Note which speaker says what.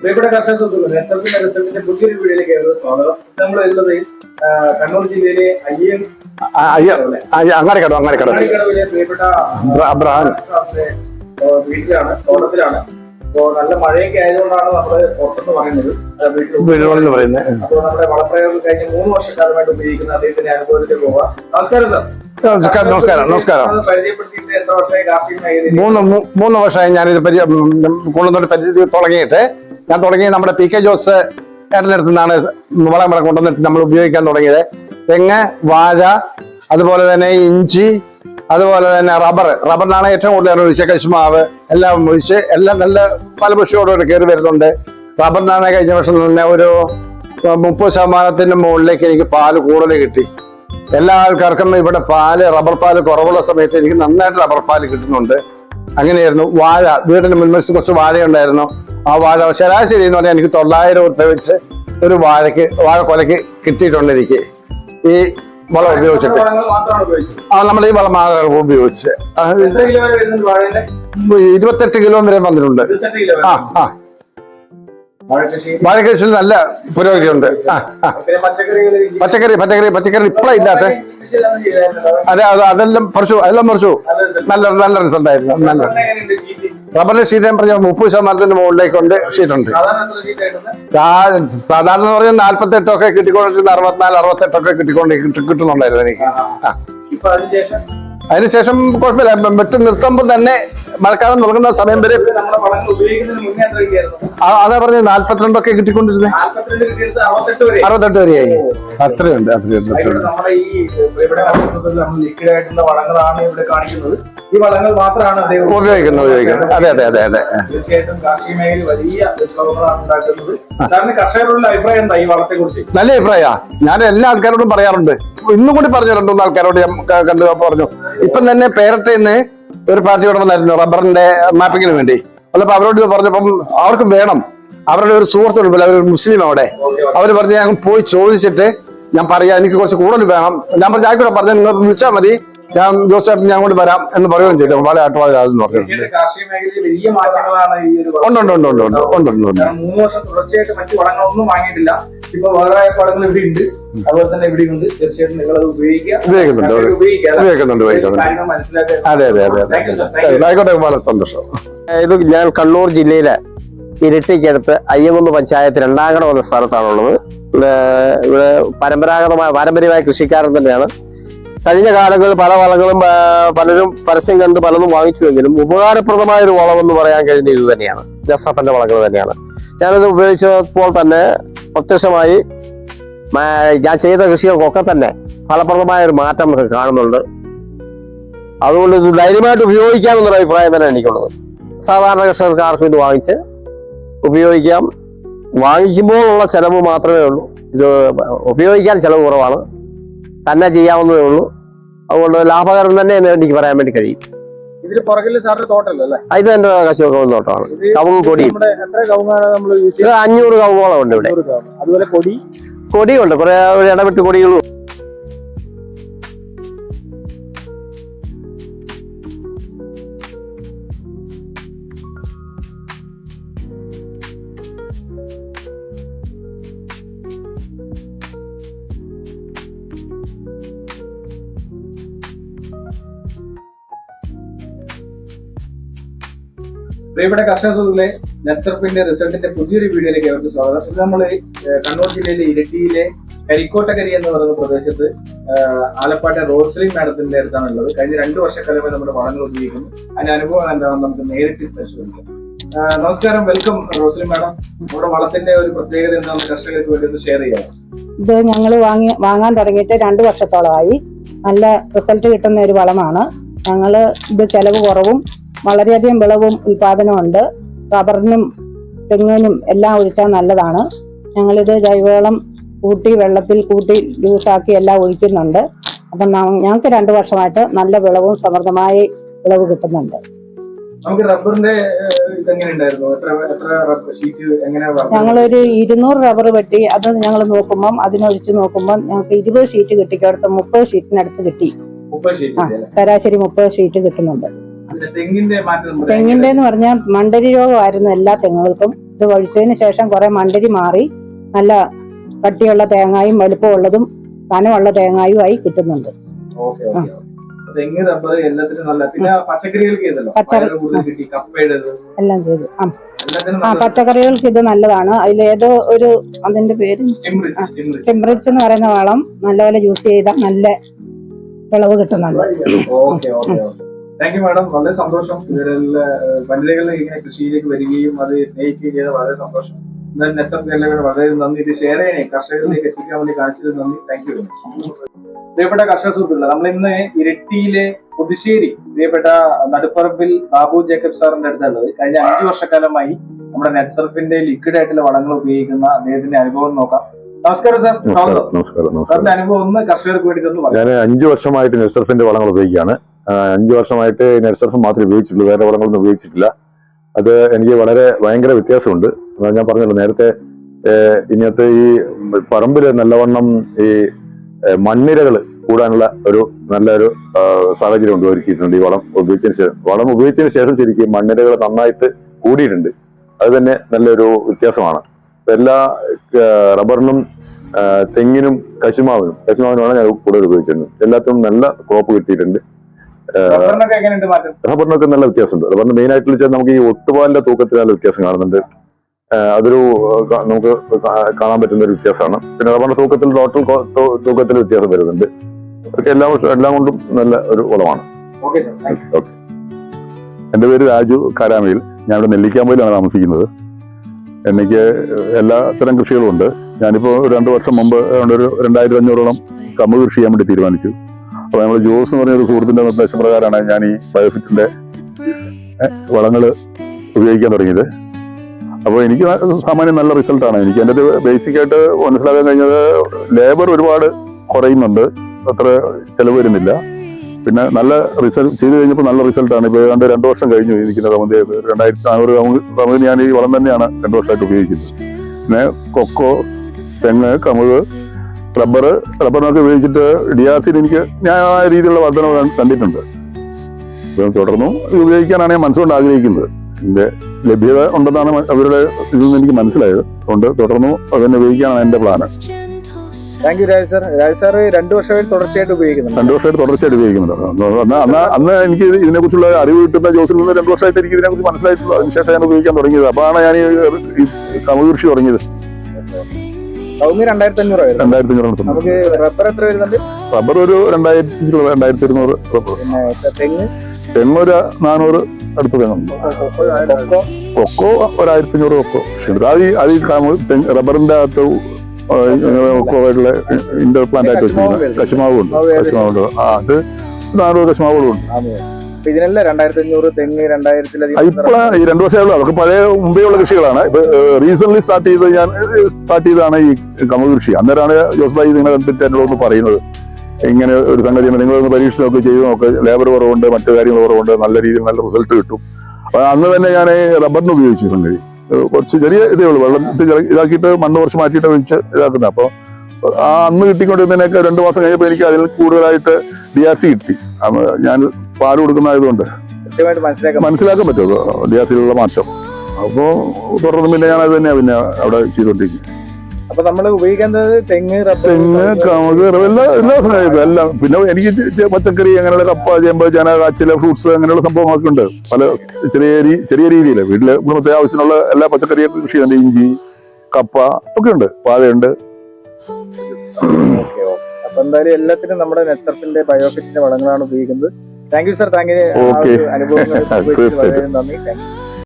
Speaker 1: പ്രിയപ്പെട്ട കർഷക സുഹൃത്തുക്കളെ നെറ്റ്വർക്കിന്റെ റിസൾട്ടിന്റെ പുതിയൊരു വീഡിയോയിലേക്ക് സ്വാഗതം. നമ്മൾ വരുന്നത് കണ്ണൂർ ജില്ലയിലെ അയ്യം
Speaker 2: അങ്ങനെ കടോ അങ്ങനെ കടോ
Speaker 1: അങ്ങാടിക്കടവിലെ പ്രിയപ്പെട്ട വീട്ടിലാണ് തോട്ടത്തിലാണ്. അപ്പോ നല്ല മഴയൊക്കെ ആയതുകൊണ്ടാണ് നമ്മൾ പുറത്തെന്ന് പറയുന്നത്. വീട്ടിൽ
Speaker 2: പറയുന്നത്.
Speaker 1: അപ്പോൾ നമ്മുടെ വളപ്രയോഗം കഴിഞ്ഞ മൂന്ന് വർഷക്കാലമായിട്ട് ഉപയോഗിക്കുന്ന അദ്ദേഹത്തിന്റെ അനുഭവത്തിലേക്ക് പോവാം. നമസ്കാരം സാർ.
Speaker 2: നമസ്കാരം നമസ്കാരം നമസ്കാരം. മൂന്ന് മൂന്ന് വർഷമായി ഞാനിത് പരിചയം കൊണ്ടുവന്നിട്ട് പരിചയം തുടങ്ങിയിട്ട് ഞാൻ തുടങ്ങി നമ്മുടെ പി കെ ജോസ് ഏട്ടനടുത്ത് നിന്നാണ്. വളം ഇവിടെ കൊണ്ടുവന്നിട്ട് നമ്മൾ ഉപയോഗിക്കാൻ തുടങ്ങിയത്. തെങ്ങ് വാഴ അതുപോലെ തന്നെ ഇഞ്ചി അതുപോലെ തന്നെ റബ്ബർ. റബ്ബറിനാണ് ഏറ്റവും കൂടുതൽ ഒഴിച്ച കശുമാവ് എല്ലാം ഒഴിച്ച് എല്ലാം നല്ല ഫലപുഷ്ടിയോടുകൂടി കയറി വരുന്നുണ്ട്. റബ്ബറിനാണ് കഴിഞ്ഞ വർഷം തന്നെ ഒരു മുപ്പത് ശതമാനത്തിന്റെ മുകളിലേക്ക് എനിക്ക് പാൽ കൂടുതൽ കിട്ടി. എല്ലാ ആൾക്കാർക്കും ഇവിടെ പാൽ റബ്ബർ പാൽ കുറവുള്ള സമയത്ത് എനിക്ക് നന്നായിട്ട് റബ്ബർ പാൽ കിട്ടുന്നുണ്ട്. അങ്ങനെയായിരുന്നു. വാഴ വീടിന്റെ മുൻവശത്ത് കുറച്ച് വാഴ ഉണ്ടായിരുന്നു ആ വാഴ ശരാശരി എന്ന് പറഞ്ഞാൽ എനിക്ക് തൊള്ളായിരം രൂപ വെച്ച് ഒരു വാഴയ്ക്ക് വാഴ കൊലയ്ക്ക് എനിക്ക് ഈ വളം ഉപയോഗിച്ചിട്ട്. ആ നമ്മൾ ഈ വളം മാത്രമാണ് ഉപയോഗിച്ച്. ഇരുപത്തെട്ട് കിലോ വരെ വന്നിട്ടുണ്ട്. ആ ആ.
Speaker 1: വാഴ
Speaker 2: കൃഷിയിൽ നല്ല പുരോഗതിയുണ്ട്. ആ
Speaker 1: പച്ചക്കറി
Speaker 2: പച്ചക്കറി പച്ചക്കറി പച്ചക്കറി ഇപ്പഴാ ഇല്ലാത്ത. അതെ അത് അതെല്ലാം പറിച്ചു അതെല്ലാം പറിച്ചു.
Speaker 1: നല്ല
Speaker 2: നല്ല റിസൾട്ട് ആയിരുന്നു നല്ല റബ്ബറിന്റെ ഷീറ്റ് ഞാൻ പറഞ്ഞ മുപ്പത് ശതമാനത്തിന്റെ മുകളിലേക്ക് കൊണ്ട് ഷീറ്റ് ഉണ്ട്
Speaker 1: സാധാരണ
Speaker 2: എന്ന് പറഞ്ഞാൽ നാല്പത്തെട്ടൊക്കെ കിട്ടിക്കൊണ്ടിരുന്ന അറുപത്തിനാല് അറുപത്തെട്ടൊക്കെ കിട്ടിക്കൊണ്ട് കിട്ടി- കിട്ടുന്നുണ്ടായിരുന്നു എനിക്ക്. ആ.
Speaker 1: അതിനുശേഷം
Speaker 2: കുഴപ്പമില്ല. വെട്ട് നിർത്തുമ്പോൾ തന്നെ മഴക്കാലം തുടങ്ങുന്ന സമയം വരെ അതാ പറഞ്ഞത്. നാല്പത്തിരണ്ടൊക്കെ കിട്ടിക്കൊണ്ടിരുന്നത്
Speaker 1: അറുപത്തെട്ട്
Speaker 2: വരെയായി അത്രയുണ്ട് അത്രയുണ്ട് ഉപയോഗിക്കുന്നത് ഉപയോഗിക്കുന്നത്. അതെ അതെ അതെ അതെ.
Speaker 1: തീർച്ചയായിട്ടും അഭിപ്രായം എന്താ ഈ വളത്തെ കുറിച്ച്
Speaker 2: നല്ല അഭിപ്രായ ഞാൻ എല്ലാ ആൾക്കാരോടും പറയാറുണ്ട്. ഇന്നും കൂടി പറഞ്ഞു രണ്ടു മൂന്ന് ആൾക്കാരോട് ഞാൻ കണ്ടു പറഞ്ഞു. ഇപ്പം തന്നെ പേരട്ടേന്ന് ഒരു പാർട്ടി ഇവിടെ വന്നായിരുന്നു റബ്ബറിന്റെ മാപ്പിങ്ങിന് വേണ്ടി. അല്ലപ്പോ അവരോട് പറഞ്ഞപ്പം അവർക്കും വേണം. അവരുടെ ഒരു സുഹൃത്തുണ്ട് അവർ മുസ്ലിം അവിടെ. അവർ പറഞ്ഞ് ഞാൻ പോയി ചോദിച്ചിട്ട് ഞാൻ പറയാം എനിക്ക് കുറച്ച് കൂടുതൽ വേണം. ഞാൻ പറഞ്ഞ ആയിക്കൂടെ പറഞ്ഞ നിങ്ങൾ വിളിച്ചാൽ മതി. ഞാൻ ജോസഫ് ഞാൻ കൊണ്ട് വരാം എന്ന് പറയുകയും ചെയ്തു. വളരെ ആട്ടുവാദം പറഞ്ഞിട്ടുണ്ട് ഉണ്ടോ ഉണ്ടോ ഉണ്ടോ ഉണ്ടോ ഉണ്ടോ ഉണ്ടോ
Speaker 1: മൂന്ന് വർഷം തുടർച്ചയായിട്ട് മറ്റു വളങ്ങളൊന്നും വാങ്ങിയിട്ടില്ല. ഇപ്പൊ വേറെ പടങ്ങൾ ഇവിടെ ഉണ്ട്. അതുപോലെ തന്നെ ഇവിടെ ഉണ്ട്. തീർച്ചയായിട്ടും നിങ്ങൾ അത് ഉപയോഗിക്കുക.
Speaker 2: സന്തോഷം.
Speaker 3: ഇത് ഞാൻ കണ്ണൂർ ജില്ലയിലെ ഇരട്ടിക്കടുത്ത് അയ്യമൊന്ന് പഞ്ചായത്ത് രണ്ടാംകടം എന്ന സ്ഥലത്താണുള്ളത് ഇവിടെ ഇവിടെ പരമ്പരാഗതമായ പാരമ്പര്യമായ കൃഷിക്കാരൻ തന്നെയാണ്. കഴിഞ്ഞ കാലങ്ങളിൽ പല വളങ്ങളും പലരും പരസ്യം കണ്ട് പലതും വാങ്ങിച്ചുവെങ്കിലും ഉപകാരപ്രദമായ ഒരു വളം എന്ന് പറയാൻ കഴിഞ്ഞ ഇത് തന്നെയാണ്. ജസഫന്റെ വളങ്ങൾ തന്നെയാണ്. ഞാനത് ഉപയോഗിച്ചപ്പോൾ തന്നെ പ്രത്യക്ഷമായി ഞാൻ ചെയ്ത കൃഷികൾക്കൊക്കെ തന്നെ ഫലപ്രദമായ ഒരു മാറ്റം കാണുന്നുണ്ട്. അതുകൊണ്ട് ഇത് ധൈര്യമായിട്ട് ഉപയോഗിക്കാമെന്നൊരു അഭിപ്രായം തന്നെ എനിക്കുള്ളത്. സാധാരണ കർഷകർക്ക് ആർക്കും ഇത് വാങ്ങിച്ച് ഉപയോഗിക്കാം. വാങ്ങിക്കുമ്പോഴുള്ള ചിലവ് മാത്രമേ ഉള്ളൂ. ഇത് ഉപയോഗിക്കാൻ ചിലവ് കുറവാണ്. തന്നെ ചെയ്യാവുന്നതേ ഉള്ളൂ. അതുകൊണ്ട് ലാഭകരം തന്നെ എന്ന് എനിക്ക് പറയാൻ വേണ്ടി കഴിയും.
Speaker 1: ഇതിൽ പുറകിൽ സാറിന്റെ
Speaker 3: ഇത് എന്റെ കശുവൊക്കെ
Speaker 1: തോട്ടമാണ്.
Speaker 3: കവുങ്ങ് കൊടി
Speaker 1: നമ്മുടെ എത്ര കവുങ്ങാണ് നമ്മൾ
Speaker 3: അഞ്ഞൂറ് കവുങ്ങോളം ഉണ്ട് ഇവിടെ.
Speaker 1: അതുപോലെ പൊടി
Speaker 3: കൊടിയുണ്ട്. കുറെ ഇടപെട്ട് കൊടികളും
Speaker 1: പ്രിയപ്പെട്ട കർഷക സുഹൃത്തുക്കളെ നെത്തർപ്പിന്റെ റിസൾട്ടിന്റെ പുതിയൊരു വീഡിയോയിലേക്ക് അവർക്ക് സ്വാഗതം. ഇത് നമ്മൾ കണ്ണൂർ ജില്ലയിലെ ഇരട്ടിയിലെ കരിക്കോട്ടക്കരി എന്ന് പറയുന്ന പ്രദേശത്ത് ആലപ്പാട്ടെ റോസ്ലിംഗ് മാഡത്തിന്റെ അടുത്താണ് ഉള്ളത്. കഴിഞ്ഞ രണ്ടു വർഷക്കാലമായി നമ്മുടെ വളങ്ങൾ ഉപയോഗിക്കുന്നു. അതിന്റെ അനുഭവം എന്താണെന്ന് നമുക്ക് നേരിട്ട് പരിശോധിക്കാം. നമസ്കാരം. Welcome Rosling madam. നമ്മുടെ വളത്തിന്റെ ഒരു പ്രത്യേകത എന്താണ് കർഷകർക്ക് വേണ്ടി ഒന്ന് ഷെയർ ചെയ്യാം
Speaker 4: ഇത് ഞങ്ങൾ വാങ്ങി വാങ്ങാൻ തുടങ്ങിയിട്ട് രണ്ട് വർഷത്തോളമായി. നല്ല റിസൾട്ട് കിട്ടുന്ന ഒരു വളമാണ്. ഞങ്ങൾ ഇത് ചെലവ് കുറവും വളരെയധികം വിളവും ഉൽപാദനമുണ്ട് റബ്ബറിനും തെങ്ങിനും എല്ലാം ഒഴിച്ചാൽ നല്ലതാണ്. ഞങ്ങളിത് ജൈവവളം കൂട്ടി വെള്ളത്തിൽ കൂട്ടി ജ്യൂസാക്കി എല്ലാം ഒഴിക്കുന്നുണ്ട്. അപ്പം ഞങ്ങൾക്ക് രണ്ട് വർഷമായിട്ട് നല്ല വിളവും സമൃദ്ധമായി വിളവ് കിട്ടുന്നുണ്ട്.
Speaker 1: നമുക്ക് റബ്ബറിന്റെ
Speaker 4: ഞങ്ങളൊരു ഇരുന്നൂറ് റബ്ബർ വെട്ടി അത് ഞങ്ങൾ നോക്കുമ്പം അതിനൊഴിച്ച് നോക്കുമ്പം ഞങ്ങൾക്ക് ഇരുപത് ഷീറ്റ് കിട്ടിക്കടുത്ത് മുപ്പത് ഷീറ്റിനടുത്ത് കിട്ടി. ശരാശരി മുപ്പത് ഷീറ്റ് കിട്ടുന്നുണ്ട്.
Speaker 1: തെങ്ങിന്റെ
Speaker 4: എന്ന് പറഞ്ഞാൽ മണ്ടരി രോഗമായിരുന്നു എല്ലാ തെങ്ങുകൾക്കും. ഇത് ഒഴിച്ചതിന് ശേഷം കുറെ മണ്ടരി മാറി. നല്ല കട്ടിയുള്ള തേങ്ങായും വലുപ്പമുള്ളതും കനമുള്ള തേങ്ങായും ആയി കിട്ടുന്നുണ്ട്.
Speaker 1: ഓക്കെ ഓക്കെ തെങ്ങ് റബ്ബർ എല്ലാത്തിനും നല്ല പിന്നെ പച്ചക്കറികൾക്ക്
Speaker 4: എല്ലാം ചെയ്തു. ആ. പച്ചക്കറികൾക്ക് ഇത് നല്ലതാണ്. അതിലേതോ ഒരു അതിന്റെ പേര്?
Speaker 1: സ്റ്റിംറിച്ച്
Speaker 4: എന്ന് പറയുന്ന വളം നല്ലപോലെ യൂസ് ചെയ്താൽ നല്ല വിളവ് കിട്ടുന്നുണ്ട്.
Speaker 1: താങ്ക് യു മാഡം വളരെ സന്തോഷം. വനിതകൾ ഇങ്ങനെ കൃഷിയിലേക്ക് വരികയും അത് സ്നേഹിക്കുകയും ചെയ്ത വളരെ സന്തോഷം. എന്നാൽ നെസർ എല്ലാവരും വളരെ നന്ദി. ഇത് ഷെയർ ചെയ്യണേ കർഷകരിലേക്ക് എത്തിക്കാൻ വേണ്ടി കാണിച്ചത് നന്ദി. താങ്ക് യു പ്രിയപ്പെട്ട കർഷക സുഹൃത്തുക്കളെ നമ്മൾ ഇന്ന് ഇരട്ടിയിലെ പുതുശ്ശേരി പ്രിയപ്പെട്ട നടുപ്പറമ്പിൽ ബാബു ജേക്കബ് സാറിന്റെ അടുത്തുള്ളത് കഴിഞ്ഞ അഞ്ചു വർഷക്കാലമായി നമ്മുടെ നെറ്റ്സർഫിന്റെ ലിക്വിഡ് ആയിട്ടുള്ള വളങ്ങൾ ഉപയോഗിക്കുന്ന അദ്ദേഹത്തിന്റെ അനുഭവം നോക്കാം. നമസ്കാരം സാർ
Speaker 5: നമസ്കാരം നമസ്കാരം.
Speaker 1: സാറിന്റെ അനുഭവം ഒന്ന് കർഷകർക്ക് വേണ്ടി
Speaker 5: ഞാൻ അഞ്ചു വർഷമായിട്ട് നെറ്റ്സർഫിന്റെ വളങ്ങൾ ഉപയോഗിക്കുകയാണ്. അഞ്ചു വർഷമായിട്ട് നെറ്റ്സർഫ് മാത്രമേ ഉപയോഗിച്ചിട്ടുള്ളൂ വേറെ വളങ്ങളൊന്നും ഉപയോഗിച്ചിട്ടില്ല. അത് എനിക്ക് വളരെ ഭയങ്കര വ്യത്യാസമുണ്ട്. ഞാൻ പറഞ്ഞല്ലോ നേരത്തെ ഇന്നത്തെ ഈ പറമ്പിൽ നല്ലവണ്ണം ഈ മണ്ണിരകൾ കൂടാനുള്ള ഒരു നല്ലൊരു സാഹചര്യം ഉണ്ട് ഒരുക്കിയിട്ടുണ്ട് ഈ വളം ഉപയോഗിച്ചതിന് ശേഷം വളം ഉപയോഗിച്ചതിന് ശേഷം ശരിക്കും മണ്ണിരകൾ നന്നായിട്ട് കൂടിയിട്ടുണ്ട്. അത് തന്നെ നല്ലൊരു വ്യത്യാസമാണ്. എല്ലാ റബ്ബറിനും തെങ്ങിനും കശുമാവിനും കശുമാവിനുമാണ് ഞാൻ കൂടുതൽ ഉപയോഗിച്ചിരുന്നത്. എല്ലാത്തിനും നല്ല ക്രോപ്പ് കിട്ടിയിട്ടുണ്ട്.
Speaker 1: റബ്ബറിനൊക്കെ
Speaker 5: നല്ല വ്യത്യാസമുണ്ട്. റബ്ബറിന് മെയിൻ ആയിട്ട് വെച്ചാൽ നമുക്ക് ഈ ഒട്ടുപാലിന്റെ തൂക്കത്തിൽ നല്ല വ്യത്യാസം കാണുന്നുണ്ട്. അതൊരു നമുക്ക് കാണാൻ പറ്റുന്ന ഒരു വ്യത്യാസമാണ്. പിന്നെ റബ്ബറിന്റെ തൂക്കത്തിൽ ടോട്ടൽ തൂക്കത്തിൽ വ്യത്യാസം വരുന്നുണ്ട്. അതൊക്കെ എല്ലാ വർഷവും എല്ലാം കൊണ്ടും നല്ല ഒരു വളമാണ്
Speaker 1: ഓക്കെ
Speaker 5: എന്റെ പേര് രാജു കാരാമയിൽ. ഞാൻ ഇവിടെ നെല്ലിക്കാമ്പയിലാണ് താമസിക്കുന്നത്. എനിക്ക് എല്ലാ തരം കൃഷികളും ഉണ്ട്. ഞാനിപ്പോ രണ്ടു വർഷം മുമ്പ് ഒരു രണ്ടായിരത്തി അഞ്ഞൂറോളം കമ്പ് കൃഷി ചെയ്യാൻ വേണ്ടി തീരുമാനിച്ചു. അപ്പൊ നമ്മൾ ജോസ് എന്ന് പറഞ്ഞ ഒരു സുഹൃത്തിന്റെ നിർദ്ദേശപ്രകാരമാണ് ഞാൻ ഈ ബയോഫിറ്റിന്റെ വളങ്ങൾ ഉപയോഗിക്കാൻ തുടങ്ങിയത്. അപ്പോൾ എനിക്ക് സാമാന്യം നല്ല റിസൾട്ടാണ് എനിക്ക് എന്റെ ബേസിക് ആയിട്ട് മനസ്സിലാക്കാൻ കഴിഞ്ഞത് ലേബർ ഒരുപാട് കുറയുന്നുണ്ട്. അത്ര ചെലവ് വരുന്നില്ല. പിന്നെ നല്ല റിസൾട്ട് ചെയ്ത് കഴിഞ്ഞപ്പോൾ നല്ല റിസൾട്ടാണ് ഇപ്പോൾ ഏതാണ്ട് രണ്ട് വർഷം കഴിഞ്ഞു ഇരിക്കുന്ന കമന്തി രണ്ടായിരത്തി നാനൂറ് കമന്തി ഞാൻ ഈ വളം തന്നെയാണ് രണ്ടു വർഷമായിട്ട് ഉപയോഗിക്കുന്നത്. പിന്നെ കൊക്കോ തെങ്ങ് കമുക് റബ്ബർ റബ്ബറിനൊക്കെ ഉപയോഗിച്ചിട്ട് ഡിയാസിൽ എനിക്ക് ന്യായമായ രീതിയിലുള്ള വർധനവ് കണ്ടിട്ടുണ്ട്. അപ്പം തുടർന്നും ഇത് ഉപയോഗിക്കാനാണ് ഞാൻ മനസ്സുകൊണ്ട് ആഗ്രഹിക്കുന്നത്. ഇതിന്റെ ലഭ്യത ഉണ്ടെന്നാണ് അവരുടെ ഇതിൽ നിന്ന് എനിക്ക് മനസ്സിലായത്. അതുകൊണ്ട് തുടർന്നും അത് തന്നെ ഉപയോഗിക്കാനാണ് എന്റെ plan
Speaker 1: thank you Raj sir. Raj sir രണ്ടു വർഷമായിട്ട് തുടർച്ചയായിട്ട് ഉപയോഗിക്കുന്നുണ്ട്.
Speaker 5: രണ്ട് വർഷമായിട്ട് തുടർച്ചയായിട്ട് ഉപയോഗിക്കുന്നുണ്ട്. അന്ന് അന്ന് എനിക്ക് ഇതിനെ കുറിച്ചുള്ള അറിവ് കിട്ടുന്ന ജോസിൽ നിന്ന് രണ്ട് വർഷമായിട്ട് എനിക്ക് ഇതിനെ കുറിച്ച് മനസ്സിലായിട്ടുള്ളൂ അതിനുശേഷം ഞാൻ ഉപയോഗിക്കാൻ തുടങ്ങിയത്. അപ്പോഴാണ് ഞാൻ ഈ കമുകൃഷി കൃഷി തുടങ്ങിയത്.
Speaker 1: രണ്ടായിരത്തി
Speaker 5: അഞ്ഞൂറ്
Speaker 1: നമുക്ക് റബ്ബർ എത്ര വരുന്നുണ്ട്?
Speaker 5: റബ്ബർ ഒരു രണ്ടായിരത്തി രണ്ടായിരത്തി ഇരുന്നൂറ് റബ്ബർ.
Speaker 1: തെങ്ങ്?
Speaker 5: തെങ്ങ് ഒരു നാനൂറ് അടുത്ത് തെങ്ങുണ്ട്
Speaker 1: കൊക്കോ
Speaker 5: ഒരായിരത്തി അഞ്ഞൂറ് കൊക്കോ. അത് അത് ഈ റബ്ബറിന്റെ അകത്ത് ആ, ഇങ്ങനെ കൊക്കോ ഇന്റർ പ്ലാന്റ് ആയിട്ട് ഉണ്ട് കശുമാവുണ്ട് ആ അത് നാനൂറ് കശുമാവുകളും ഉണ്ട്
Speaker 1: അപ്പൊ ഇതിനെല്ലാം രണ്ടായിരത്തി അഞ്ഞൂറ് തെങ്ങ് രണ്ടായിരത്തിലധികം
Speaker 5: ഇപ്പോഴാണ് ഈ രണ്ടു വർഷമേ അതൊക്കെ പഴയ മുമ്പേ ഉള്ള കൃഷികളാണ്. ഇപ്പൊ റീസെന്റ് സ്റ്റാർട്ട് ചെയ്ത് ഞാൻ സ്റ്റാർട്ട് ചെയ്തതാണ് ഈ കമുക് കൃഷി. അന്നേരമാണ് ജോസ് ഭായി നിങ്ങളെ കണ്ടിട്ട് എന്നോടൊന്ന് പറയുന്നത്. ഇങ്ങനെ ഒരു സംഗതിയാണ് നിങ്ങളൊന്ന് പരീക്ഷണമൊക്കെ ചെയ്ത് നോക്ക്. ലേബർ കുറവുണ്ട് മറ്റു കാര്യങ്ങൾ കുറവുണ്ട്. നല്ല രീതിയിൽ നല്ല റിസൾട്ട് കിട്ടും. അന്ന് തന്നെ ഞാൻ റബ്ബറിന് ഉപയോഗിച്ചു സംഗതി കുറച്ച് ചെറിയ ഇതേ ഉള്ളൂ. വെള്ളം ഇതാക്കിയിട്ട് മണ്ണ് കുറച്ച് മാറ്റിയിട്ട് വെച്ച് ഇതാക്കുന്നത് അപ്പൊ ആ അന്ന് കിട്ടിക്കൊണ്ടിരുന്നതിനൊക്കെ രണ്ടു മാസം കഴിഞ്ഞപ്പോൾ എനിക്ക് അതിൽ കൂടുതലായിട്ട് ഡി ആർ സി കിട്ടി ഞാൻ പാൽ കൊടുക്കുന്നതായതുകൊണ്ട്.
Speaker 1: മനസ്സിലാക്കാൻ
Speaker 5: പറ്റുമോ ഡിയാസിലുള്ള മാറ്റം. അപ്പോ തുടർന്ന് പിന്നെ ഞാൻ അത് തന്നെയാ പിന്നെ അവിടെ ചെയ്തോണ്ടിരിക്കും
Speaker 1: അപ്പൊ നമ്മൾ ഉപയോഗിക്കുന്നത് തെങ്ങ്
Speaker 5: തെങ്ങ് കമുക് എല്ലാ എല്ലാ സാധനവും എല്ലാം. പിന്നെ എനിക്ക് പച്ചക്കറി അങ്ങനെയുള്ള കപ്പ ചേമ്പ് ചന കാച്ചില ഫ്രൂട്ട്സ് അങ്ങനെയുള്ള സംഭവങ്ങളൊക്കെ ഉണ്ട്. പല ചെറിയ ചെറിയ രീതിയിൽ വീട്ടിൽ കുടുംബത്തെ ആവശ്യത്തിനുള്ള എല്ലാ പച്ചക്കറി കൃഷി ഉണ്ട് ഇഞ്ചി കപ്പ ഒക്കെ ഉണ്ട്. വാഴയുണ്ട്.
Speaker 1: അപ്പൊ എന്തായാലും എല്ലാത്തിനും നമ്മുടെ നെറ്റർഫിന്റെ ബയോഫിറ്റിന്റെ വളങ്ങളാണ് ഉപയോഗിക്കുന്നത്. Thank you sir thank you അനുഭവം നന്ദി. Thank you